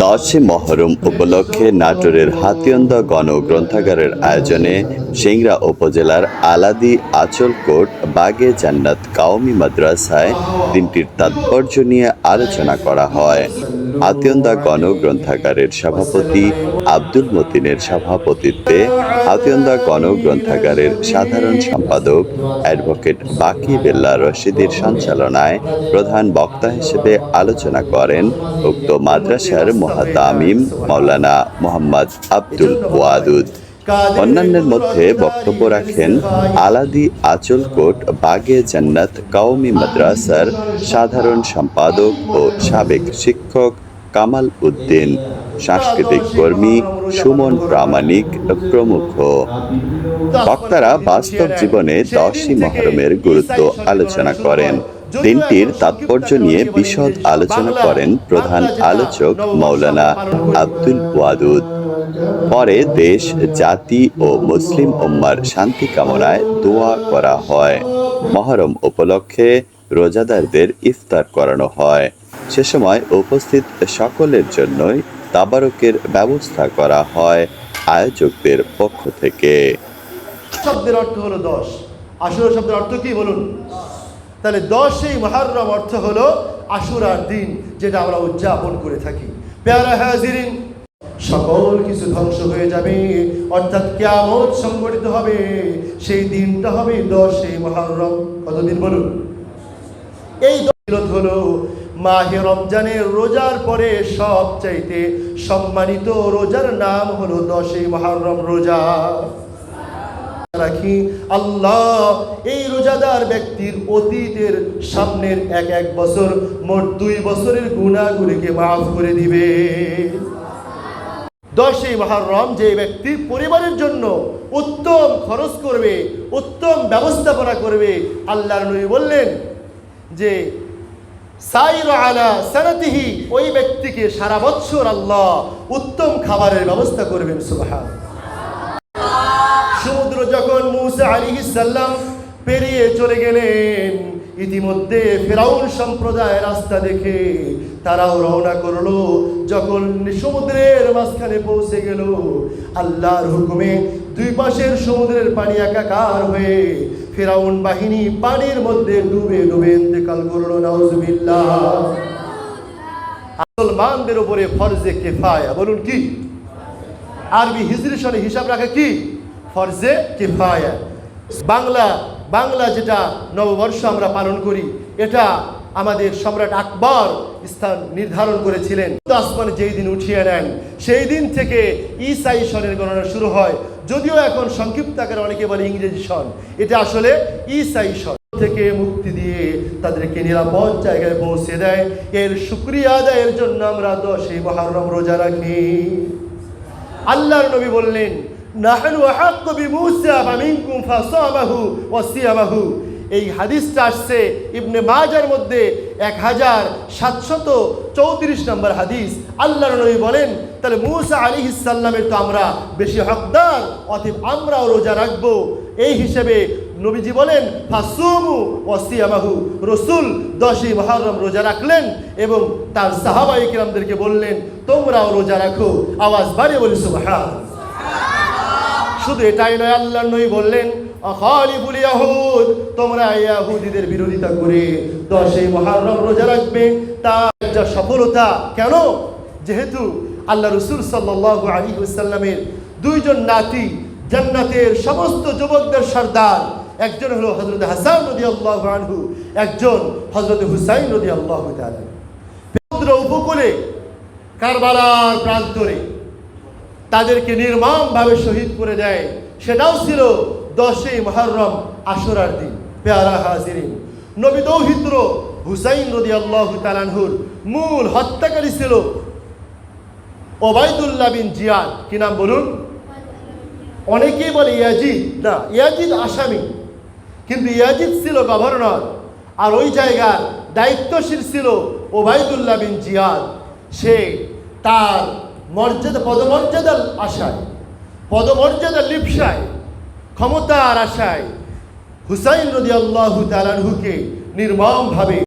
দশে মহরম উপলক্ষে নাটোরের হাতিয়ান্দা গণ গ্রন্থাগারের আয়োজনে সিংড়া উপজেলার আলাদি আচলকোট বাগে জান্নাত কাওমি মাদ্রাসায় দিনটির তাৎপর্য নিয়ে আলোচনা করা হয়। আতিয়ন্দা গণ গ্রন্থাগারের সভাপতি আব্দুল মতিনের সভাপতিত্বে হাতিয়ান্দা গণ গ্রন্থাগারের সাধারণ সম্পাদক অ্যাডভোকেট বাকি বেল্লা রশিদের সঞ্চালনায় প্রধান বক্তা হিসেবে আলোচনা করেন উক্ত মাদ্রাসার মহাতামিম মৌলানা মোহাম্মদ আব্দুল ওয়াদুদ। অন্যান্যের মধ্যে বক্তব্য রাখেন আলাদি আচলকোট বাগে জান্নাত কাওমি মাদ্রাসার সাধারণ সম্পাদক ও সাবেক শিক্ষক কামাল উদ্দিন। সাংস্কৃতিক কর্মী সুমন প্রামাণিক প্রমুখ। বক্তারা বাস্তব জীবনে দশই মহরমের গুরুত্ব আলোচনা করেন। দিনটির তাৎপর্য নিয়ে বিশদ আলোচনা করেন প্রধান আলোচক মৌলানা আব্দুল ওয়াদুদ। পরে দেশ, জাতি ও মুসলিম উম্মার শান্তি কামনায় দোয়া করা হয়। মহরম উপলক্ষে রোজাদারদের ইফতার করানো হয়। সে সময় উপস্থিত সকলের জন্যই তাবারকের ব্যবস্থা করা হয় আয়োজকদের পক্ষ থেকে। শব্দের অর্থ হলো দশ। আশুরা শব্দের অর্থ কি বলুন? তাহলে দশই মহারম অর্থ হলো আশুরার দিন, যেটা আমরা উদযাপন করে থাকি। পেয়ারা হাজিরিন সকল কিছু ধ্বংস হয়ে যাবে। অর্থাৎ কেমন সংগঠিত হবে। সেই দিনটা হবে দশই মহারম। কতদিন বলুন? এই দলিলত হলো মাহে রমজানের রোজার পরে সব চাইতে সম্মানিত রোজার নাম হলো দশই মহারম রোজা। রাখি আল্লাহ, এই রোজাদার ব্যক্তির অতীতের সামনের এক এক বছর মোট দুই বছরের গুণাগুলিকে মাফ করে দিবে। দশই মহারম যে ব্যক্তি পরিবারের জন্য উত্তম খরচ করবে, উত্তম ব্যবস্থাপনা করবে, আল্লাহর নবী বললেন যে, সাইর আলা সানাতিহি, ওই ব্যক্তিকে সারা বছর আল্লাহ উত্তম খাবারের ব্যবস্থা করবেন, সুবহান। সমুদ্র যখন মুসা আলী সাল্লাম পেরিয়ে চলে গেলেন ইতিমধ্যে ফেরাউন সম্প্রদায় রাস্তা দেখে তারাও রওনা করল। যখন সমুদ্রের মাঝখানে পৌঁছে গেল, আল্লাহর হুকুমে দুই পাশের সমুদ্রের পানি একাকার হয়ে ফেরাউন বাহিনী পানির মধ্যে ডুবে ডুবে ইন্তেকাল করল। নাউজুবিল্লাহ। মুসলমানদের উপরে ফরজে কেফায়া, বলুন কি? আরবি হিজরি সনে হিসাব রাখে কি? ফরজে কিফায়া। বাংলা বাংলা যেটা নববর্ষ আমরা পালন করি, এটা আমাদের সম্রাট আকবর স্থান নির্ধারণ করেছিলেন। আসমানে যেই দিন উঠিয়ে নেন, সেই দিন থেকে ইসাই সনের গণনা শুরু হয়। যদিও এখন সংক্ষিপ্ত আকারে অনেকে বলে ইংরেজি সন এটা আসলে ইসাই সন থেকে মুক্তি দিয়ে তাদেরকে নিরাপদ জায়গায় পৌঁছে দেয়। এর শুক্রিয়া আদায়ের জন্য আমরা দশই মহারম রোজা রাখি। আল্লাহর নবী বললেন নাহনু আহাক্কু বিমূসা ওয়া মিনকুম ফাসামাহু ওয়া সিয়ামাহু এই হাদিসটা আসছে ইবনে মাজার মধ্যে এক হাজার সাতশত চৌত্রিশ নম্বর হাদিস। আল্লাহর নবী বলেন, তাহলে মুসা আলী ইসাল্লামের তো আমরা বেশি হকদার, অতএব আমরাও রোজা রাখব। এই হিসেবে নবীজি বলেন, ফাসুমু ওয়াসিয়ামাহু রসুল দশই মহরম রোজা রাখলেন এবং তার সাহাবাই কিরামদেরকে বললেন, তোমরাও রোজা রাখো। আওয়াজ বাড়িয়ে বলি, সুবহান। শুধু এটাই নয় আল্লাহ নই বললেন, অখালিফুল ইয়াহুদ তোমরা ইয়াহুদিদের বিরোধিতা করে দশই মহরম রোজা রাখবে। তার যা সফলতা, কেন? যেহেতু আল্লাহ রসুল সাল্লাল্লাহু আলাইহি ওয়াসাল্লামের দুইজন নাতি জান্নাতের সমস্ত যুবকদের সর্দার। একজন হলো হজরত হাসান নদী আল্লাহ আনহু, একজন হজরত হুসাইন রদি আল্লাহ উপকূলে কারবালার প্রান্তরে তাদেরকে নির্মমভাবে শহীদ করে দেয়। সেটাও ছিল দশই মহরম আশুরার দিন। পেয়ারা হাজিরিন। নবী দৌহিত্র হুসাইন রদি আল্লাহ তালানহুর মূল হত্যাকারী ছিল ওবায়দুল্লাহ বিন জিয়াদ। কি নাম বলুন? অনেকেই বলে ইয়াজিদ। না, ইয়াজিদ আসামি। কিন্তু ইয়াজিদ ছিল গভর্নর। আর ওই জায়গার দায়িত্বশীল ছিল ওবায়দুল্লাহ বিন জিয়াদ। সে তার মর্যাদা পদমর্যাদার আশায় পদমর্যাদার লিপসায় ক্ষমতার আশায় হুসাইন রদি আল্লাহ তালানহুকে নির্মমভাবে